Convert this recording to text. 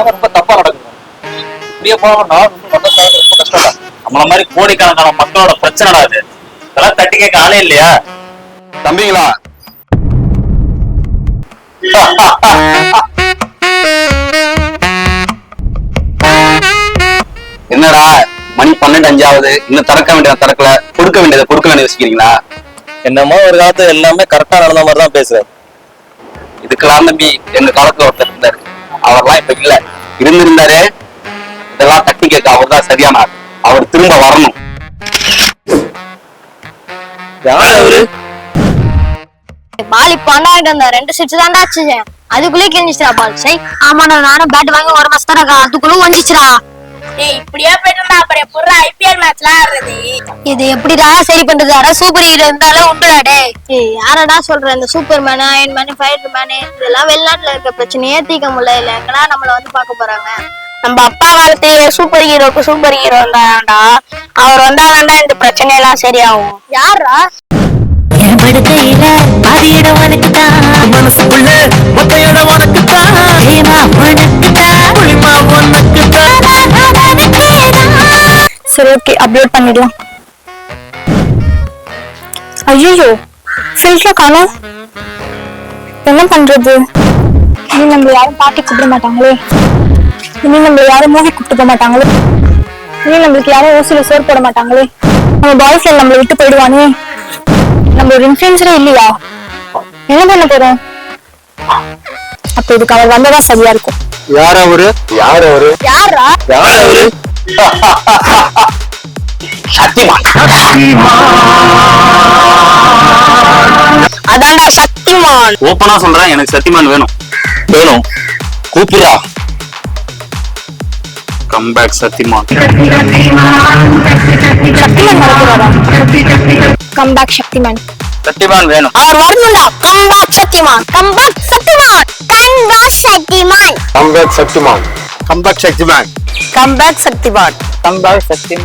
எல்லாமே ரொம்ப தப்பா நடக்குது. இப்படியே போனோம்னா ரொம்ப கஷ்டம் ரொம்ப கஷ்டம் நம்மள மாதிரி கோடிக்கணக்கான மக்களோட பிரச்சனை அது. இதெல்லாம் தட்டி கேட்க ஆளே இல்லையா? தம்பிங்களா? என்னடா? மணி பன்னெண்டு அஞ்சாவது. இன்னும் திறக்க வேண்டியதை திறக்கல. கொடுக்க வேண்டியதை கொடுக்க வேண்டியதை வச்சுக்கிறீங்களா? என்னமோ ஒரு காலத்துல எல்லாமே கரெக்டா நடந்த மாதிரி தான் பேசுறேன் இதுக்கெல்லாம் தம்பி எங்க காலத்துல ஒருத்தர் இருந்தாரு. அவர்லாம் இப்ப இல்ல. இருந்திருந்தாரு? இதெல்லாம் தட்டி கேட்க அவர் தான் சரியான அவர் திரும்ப வரணும். யார் அவரு? பால் இப்ப வாங்கிட்டு வந்தேன் ரெண்டு சிக்ஸ் தான்டா ஆச்சு அதுக்குள்ளே கிழிஞ்சிச்சுடா பால். சை ஆமாண்ணா நானும் பேட் வாங்கி ஒரு மாசம் தானே அதுக்குள்ள ஒஞ்சிச்சுடா டேய் இப்படியே போயிட்டு இருந்தா அப்புறம் எப்படா ஐபிஎல் மேட்ச்லாம் ஆடுறது? இது எப்படிடா சரி பண்றது அட சூப்பர் ஹீரோ இருந்தாலும் உண்டுடா டே ஏய் யாரடா சொல்ற இந்த Superman Iron Man fire man இதெல்லாம் வெளிநாட்டுல இருக்க பிரச்சனையே தீர்க்க முடியல. எங்கடா நம்மள வந்து பார்க்க போறாங்க? நம்ம அப்பா காலத்து சூப்பர் ஹீரோக்கு சூப்பர் ஹீரோ இருந்தாண்டா அவர் வந்தாதாண்டா இந்த பிரச்சனை எல்லாம் சரியாகும். யாரா என் படுக்கையில பாதி இடம் உனக்குதான் மனசுக்குள்ள சரி ஓகே அப்லோட் பண்ணிடலாம். ஐயோ ஃபில்டர் காணோம். என்ன பண்றது? இனி நம்மள யாரும் பாட்டி கூப்பிட மாட்டாங்களே. இனி நம்மள யாரும் மூவி கூப்பிட்டு போக மாட்டாங்களே. இனி நம்மளுக்கு யாரும் ஓசில சோறு போட மாட்டாங்களே. நம்ம பாய் ஃப்ரெண்ட் நம்மளை விட்டு போயிடுவானே. நம்ம ஒரு இன்ஃபுளுசரே இல்லையா? என்ன பண்ண போறோம்? அப்ப இதுக்கு அவர் வந்ததா சரியா இருக்கும். யார் அவரு? யார் அவரு? யாரா? யார் அவரு? சத்தியமான் அதான்டா சக்திமான் ஓப்பனா சொல்றேன் எனக்கு சத்தியமான் வேணும். வேணும். கூப்பிடுறா கம் பேக் சத்தியமான் சக்திமான் சத்தியமான் வேணும். அவர் வரணும்டா come back Shaktimaan come back Shaktimaan come back comeback Shakti bank comeback శక్తి బాట్ కంబ్యాక్ శక్తి